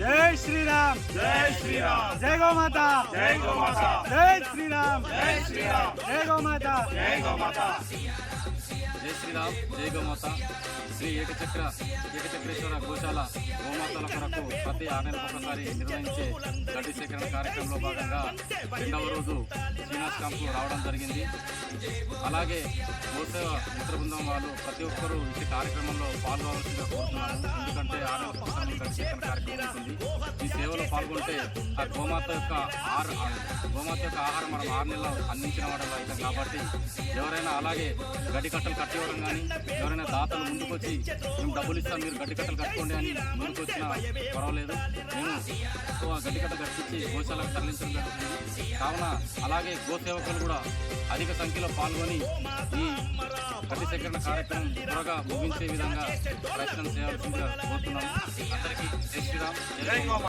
జై శ్రీరామ్. జై శ్రీరామ్. జై గోమాత. జై గోమాత. జై శ్రీరామ్. జై శ్రీరామ్. జై గోమాత. జై గోమాత. జై శ్రీరామ్. జై గోమాత. శ్రీ ఏకచక్ర ఏకచక్రేశ్వర గోశాల గోమాతల కొరకు ప్రతి ఆరు ఒకసారి నిర్వహించే గడ్డి సేకరణ కార్యక్రమంలో భాగంగా రెండవ రోజు శ్రీనాథ్ క్యాంపు రావడం జరిగింది. అలాగే గోసేవ మిత్ర బృందం వాళ్ళు ప్రతి ఒక్కరూ ఈ కార్యక్రమంలో పాల్గొనవలసిందిగా కోరుతున్నాము. ఎందుకంటే ఆరు సేకరణ పాల్గొంటే ఆ గోమాత యొక్క ఆహార గోమాత యొక్క ఆహారం మనం ఆరు నెలలు అందించిన వాడు అవుతాం కాబట్టి ఎవరైనా అలాగే గడ్డి కట్టలు కట్టివ్వడం కానీ ఎవరైనా దాతలు ముందుకొచ్చి మేము డబ్బులు ఇస్తాం మీరు గడ్డి కట్టలు కట్టుకోండి అని ముందుకొచ్చినా పర్వాలేదు. మేము ఎక్కువ గడ్డి కట్టలు కట్టించి గోశాలకు తరలించడం జరుగుతుంది. కావున అలాగే గోసేవకులు కూడా అధిక సంఖ్యలో పాల్గొని ఈ గడ్డి సేకరణ కార్యక్రమం త్వరగా ముగించే విధంగా ప్రయత్నం చేయాల్సిందిగా కోరుతున్నాము అందరికీ జై శ్రీరామ్. జై